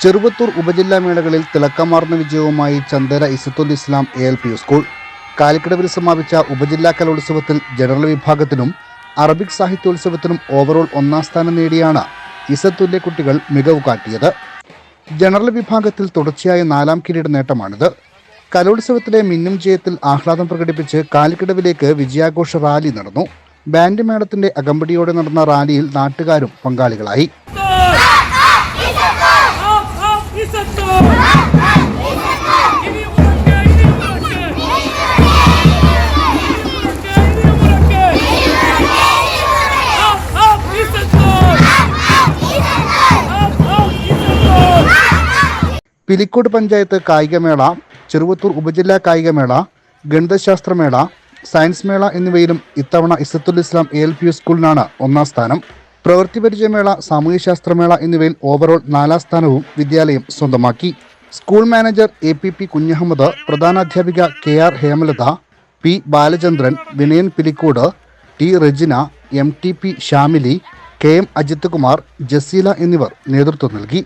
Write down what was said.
ചെറുവത്തൂർ ഉപജില്ലാ മേളകളിൽ തിളക്കമാർന്ന വിജയവുമായി Chandera Izzathul Islam A L P school. കാലിക്കടവിൽ സമാപിച്ച ഉപജില്ലാ കലോത്സവത്തിൽ ജനറൽ വിഭാഗത്തിനും അറബിക് സാഹിത്യോത്സവത്തിനും ഓവറോൾ ഒന്നാം സ്ഥാനം നേടിയാണ് ഇസത്തുല്ലെ കുട്ടികൾ മികവ് കാട്ടിയത്. ജനറൽ വിഭാഗത്തിൽ തുടർച്ചയായ നാലാം കിരീട നേട്ടമാണിത്. കലോത്സവത്തിലെ മിന്നും ജയത്തിൽ ആഹ്ലാദം പ്രകടിപ്പിച്ച് കാലിക്കടവിലേക്ക് വിജയാഘോഷ റാലി നടന്നു. ബാൻഡ് മേളത്തിന്റെ അകമ്പടിയോടെ നടന്ന റാലിയിൽ നാട്ടുകാരും പങ്കാളികളായി. പിലിക്കോട് പഞ്ചായത്ത് കായികമേള ചെറുവത്തൂർ ഉപജില്ലാ കായികമേള ഗണിതശാസ്ത്രമേള സയൻസ് മേള എന്നിവയിലും ഇത്തവണ Izzathul Islam A L P സ്കൂളിനാണ് ഒന്നാം സ്ഥാനം. പ്രവൃത്തി പരിചയമേള സാമൂഹ്യശാസ്ത്രമേള എന്നിവയിൽ ഓവറോൾ നാലാം സ്ഥാനവും വിദ്യാലയം സ്വന്തമാക്കി. School manager A P P Kunhahammed പ്രധാനാധ്യാപിക K R Hemalatha P Balachandran Vinayan Pilicode T Rejina M T P Shamili K M Ajith Kumar Jaseela എന്നിവർ നേതൃത്വം നൽകി.